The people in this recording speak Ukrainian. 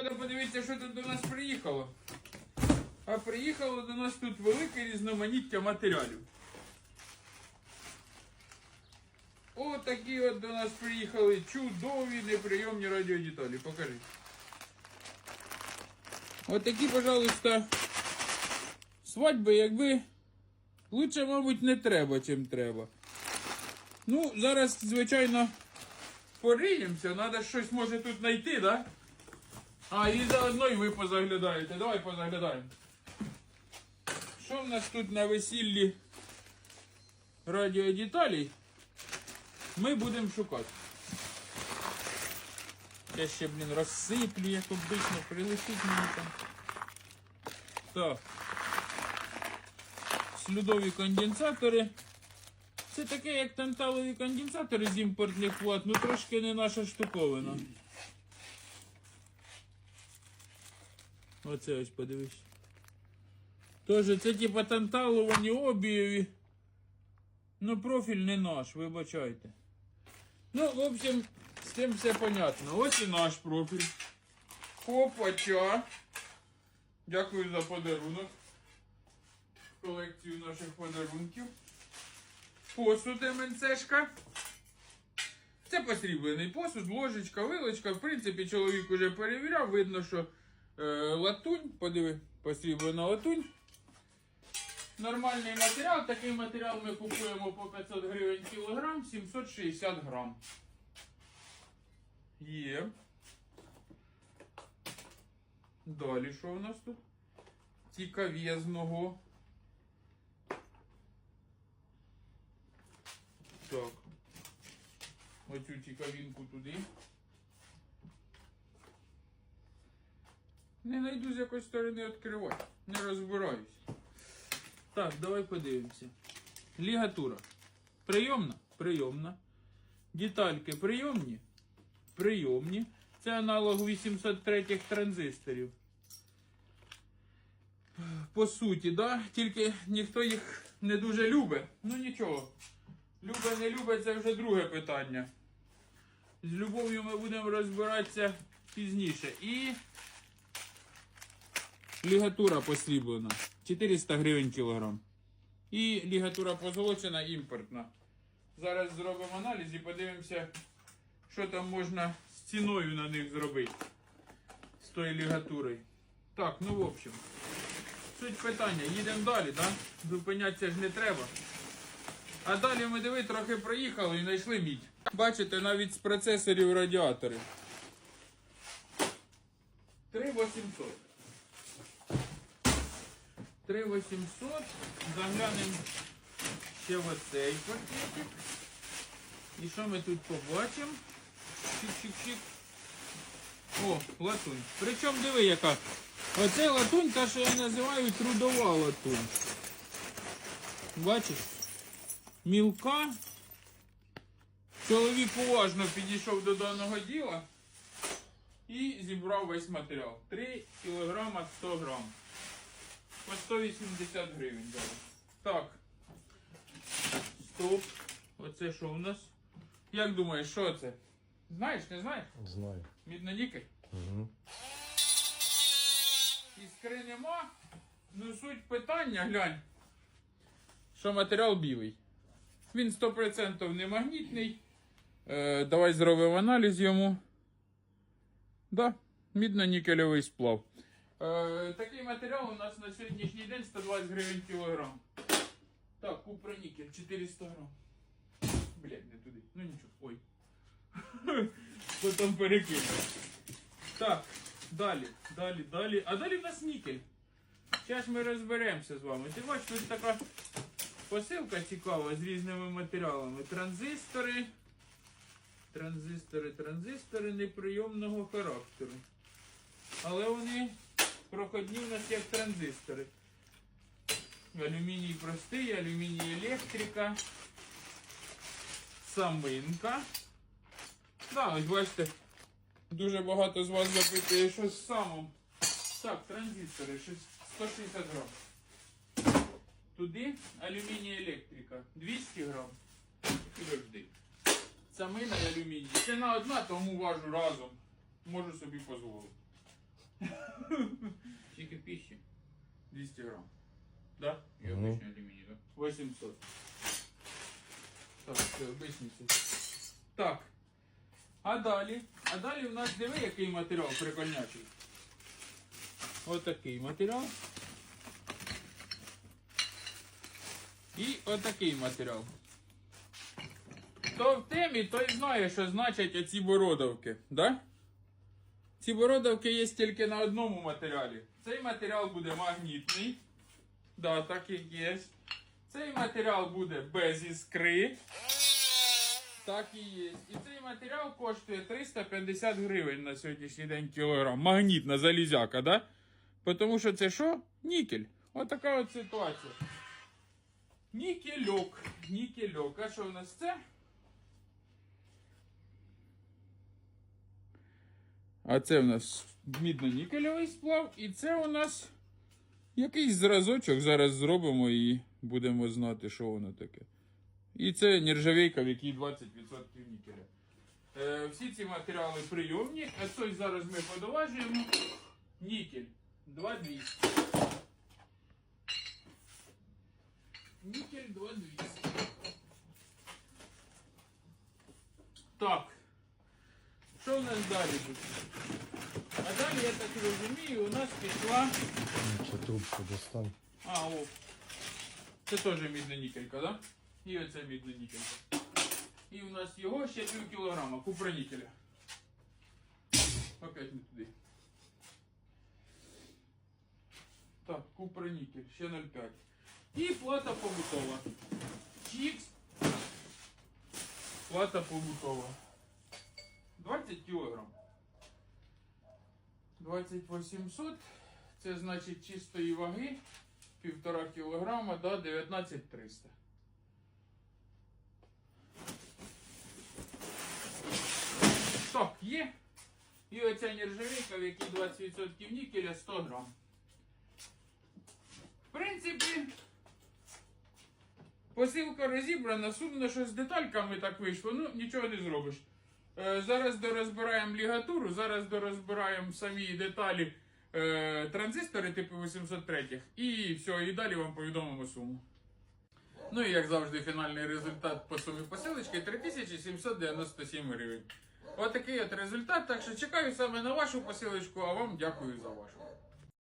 треба подивитися, що тут до нас приїхало. А приїхало до нас тут велике різноманіття матеріалів. Отакі от до нас приїхали чудові неприйомні радіодеталі. Покажи. Отакі, пожалуйста, свадьби, якби лучше, мабуть, не треба, чим треба. Ну, зараз, звичайно, пориємося, треба щось може тут знайти, да? А, і заодно і ви позаглядаєте. Давай позаглядаємо. Що в нас тут на весіллі радіодеталей? Ми будемо шукати. Я ще, блін, розсиплю, як обично, прилетить мені там. Так. Слюдові конденсатори. Це таке, як танталові конденсатори з імпортних плат, ну трошки не наша штуковина. Оце ось подивись. Тоже це типа танталовані обієві. Ну, профіль не наш, вибачайте. Ну, в общем, з цим все понятно. Ось і наш профіль. Хопача. Дякую за подарунок. Колекцію наших подарунків. Посуд МНЦшка. Це посріблений посуд, ложечка, вилочка. В принципі, чоловік уже перевіряв. Видно, що е, латунь, подиви, посріблена латунь. Нормальний матеріал. Такий матеріал ми купуємо по 500 гривень кілограм, 760 грам. Є. Далі що у нас тут? Цікавезного. Так. Оцю цікавінку туди. Не найду з якоїсь сторони відкривати. Не розбираюсь. Так, давай подивимося. Лігатура. Прийомна? Прийомна. Детальки прийомні? Прийомні. Це аналог 803 транзисторів. По суті, да? Тільки ніхто їх не дуже любить. Ну нічого. Любе, не любить, це вже друге питання. З любов'ю ми будемо розбиратися пізніше. І лігатура посріблена. 400 гривень кілограм. І лігатура позолочена імпортна. Зараз зробимо аналіз і подивимося, що там можна з ціною на них зробити. З тою лігатурою. Так, ну в общем. Суть питання. Їдемо далі, так? Зупинятися ж не треба. А далі ми диви, трохи проїхали і знайшли мідь. Бачите, навіть з процесорів радіатори. 3800. 3800. Заглянемо ще в оцей пакетик. І що ми тут побачимо? Чик-чик-чик. О, латунь. Причому диви яка. Оце латунь, та що я називаю трудова латунь. Бачиш? Мілка. Чоловік уважно підійшов до даного діла і зібрав весь матеріал. 3 кг 100 грам. По 180 гривень. Так. Стоп. Оце що у нас? Як думаєш, що це? Знаєш, не знаєш? Знаю. Міднонікель? Угу. Іскри нема. Ну суть питання, глянь. Що матеріал білий. Він 100% не магнітний. Е, давай зробимо аналіз йому. Да, мідно-нікельовий сплав. Е, такий матеріал у нас на сьогоднішній день 120 гривень кілограм. Так, купронікель 400 грам. Блять, не туди. Ну нічого. Ой. Потім перекину. Так, далі, далі, далі. А далі в нас нікель. Зараз ми розберемося з вами. Ти бачиш, тут така посилка цікава з різними матеріалами. Транзистори. Транзистори, транзистори неприйомного характеру. Але вони проходні в нас як транзистори. Алюміній простий, алюміній електрика. Саминка. Да, ось бачите, дуже багато з вас запитує, що з самом. Так, транзистори, щось 160 грам. Туди алюміній електрика. 200 грам. Підожди. Самина і алюміній. Ціна одна, тому важу разом. Можу собі дозволити. грам. Да? І Мгм. обичний алюміній, да? 800. Так, все, обичний це. Так. А далі? А далі у нас диви, який матеріал прикольнячий. Отакий матеріал. І отакий матеріал. Хто в темі, той знає, що значать оці бородавки, да? Ці бородавки є тільки на одному матеріалі. Цей матеріал буде магнітний. Да, так і є. Цей матеріал буде без іскри. Так і є. І цей матеріал коштує 350 гривень на сьогоднішній день кілограм. Магнітна залізяка, да? Тому що це що? Нікель. Отака от ситуація. Нікельок. Нікельок. А що у нас це? А це у нас мідно-нікельовий сплав, і це у нас якийсь зразочок. Зараз зробимо і будемо знати, що воно таке. І це нержавейка, в якій 20% нікеля. Е, всі ці матеріали прийомні, а той зараз ми подоважуємо. Нікель 2200. Нікель 2200. Так. Що в нас далі тут? А далі, я так розумію, у нас пішла. Ще трубку достань. А, о. Це теж мідна нікелька, да? І оце мідна нікелька. І у нас його ще пів кілограма купронікеля. Опять не туди. Так, купронікель, ще 0,5. І плата побутова. Чікс. Плата побутова. 20 кілограм. 2800. Це значить чистої ваги. Півтора кілограма до 19300. Так, є. І оця нержавейка, в якій 20% нікеля 100 грам. В принципі, посилка розібрана, сумно, що з детальками так вийшло, ну нічого не зробиш. Е, зараз дорозбираємо лігатуру, зараз дорозбираємо самі деталі е, транзистори типу 803 і все, і далі вам повідомимо суму. Ну і як завжди, фінальний результат по сумі посилочки 3797 гривень. Отакий от результат. Так що чекаю саме на вашу посилочку, а вам дякую за вашу.